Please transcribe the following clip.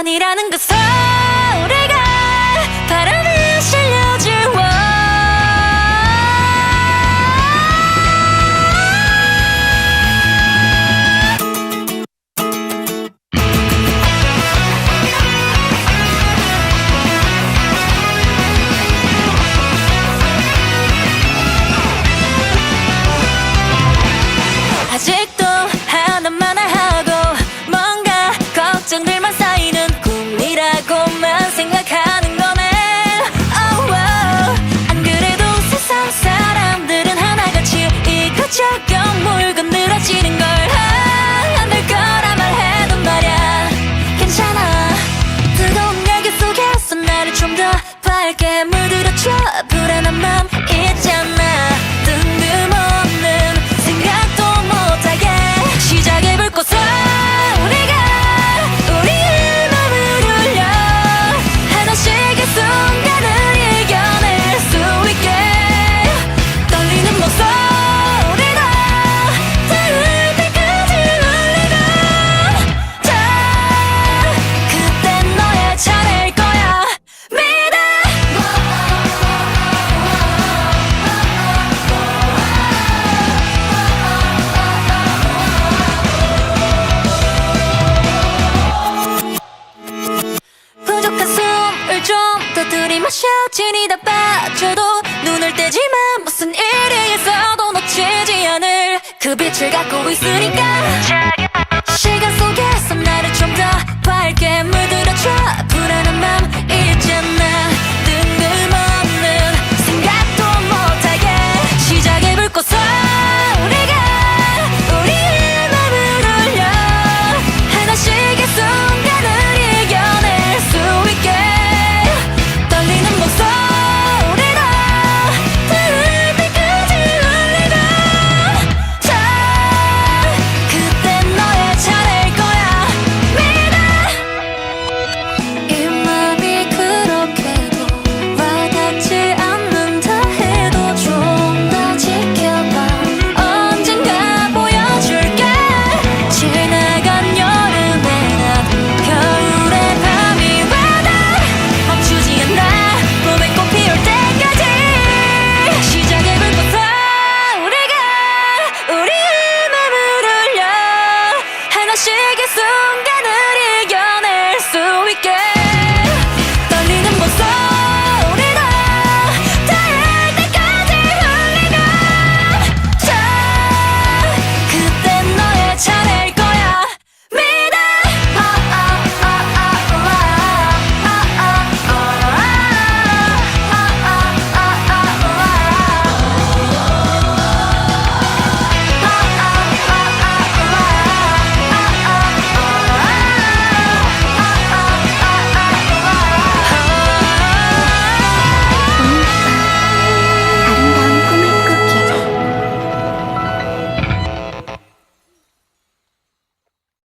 아니라는 그소 이것저것 물고 늘어지는 걸 아, 안될 거라 말해도 말야. 괜찮아. 뜨거운 열기 속에서 나를 좀 더 밝게 물들여줘. 불안 마셔 진이 다 빠져도 눈을 떼지만 무슨 일이 있어도 놓치지 않을 그 빛을 갖고 있으니까. 시간 속에서 순간을 이겨